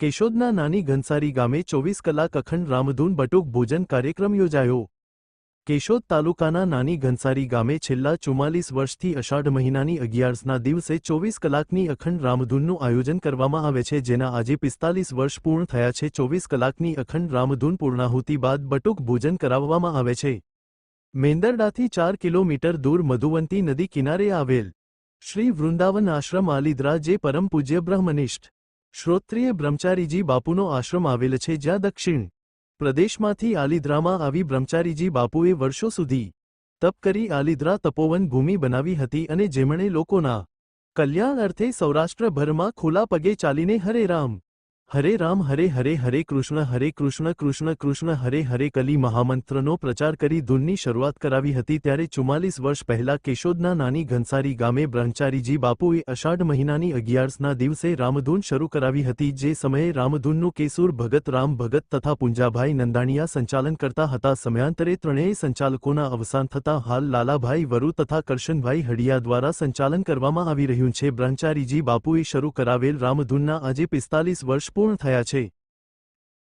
કેશોદના નાની ઘનસારી ગામે ચોવીસ કલાક અખંડ રામધૂન બટુક ભોજન કાર્યક્રમ યોજાયો. કેશોદ તાલુકાના નાની ઘનસારી ગામે છેલ્લા ચુમ્માલીસ વર્ષથી અષાઢ મહિનાની અગિયારસના દિવસે ચોવીસ કલાકની અખંડ રામધૂનનું આયોજન કરવામાં આવે છે, જેના આજે પિસ્તાલીસ વર્ષ પૂર્ણ થયા છે. ચોવીસ કલાકની અખંડ રામધૂન પૂર્ણાહુતિ બાદ બટુક ભોજન કરાવવામાં આવે છે. મેંદરડાથી ચાર કિલોમીટર દૂર મધુવંતી નદી કિનારે આવેલ શ્રી વૃંદાવન આશ્રમ આલિદ્રા, જે પરમ પૂજ્ય બ્રહ્મનિષ્ઠ શ્રોત્રિય બ્રહ્મચારીજી બાપુનો આશ્રમ આવેલ છે જ્યાં દક્ષિણ પ્રદેશમાંથી આલિદ્રામાં આવી બ્રહ્મચારીજી બાપુએ વર્ષો સુધી તપ કરી આલિદ્રા તપોવન ભૂમિ બનાવી હતી અને જેમણે લોકોના કલ્યાણ અર્થે સૌરાષ્ટ્રભરમાં ખુલ્લા પગે ચાલીને હરે રામ હરે રામ, હરે હરે હરે કૃષ્ણ હરે કૃષ્ણ કૃષ્ણ કૃષ્ણ, હરે હરે કલી મહામંત્રનો પ્રચાર કરી ધૂનની શરૂઆત કરાવી હતી ત્યારે ચુમ્માલીસ વર્ષ પહેલા કેશોદના નાની ઘનસારી ગામે બ્રહ્મચારીજી બાપુએ અષાઢ મહિનાની અગિયારસના દિવસે રામધૂન શરૂ કરાવી હતી જે સમયે રામધૂનનું કેસુર ભગત રામ ભગત તથા પુંજાભાઈ નંદાણીયા સંચાલન કરતા હતા. સમયાંતરે ત્રણેય સંચાલકોના અવસાન થતાં હાલ લાલાભાઈ વરુ તથા કરશનભાઈ હડિયા દ્વારા સંચાલન કરવામાં આવી રહ્યું છે. બ્રહ્મચારીજી બાપુએ શરૂ કરાવેલ રામધૂનના આજે પિસ્તાલીસ વર્ષ પૂર્ણ થયા છે.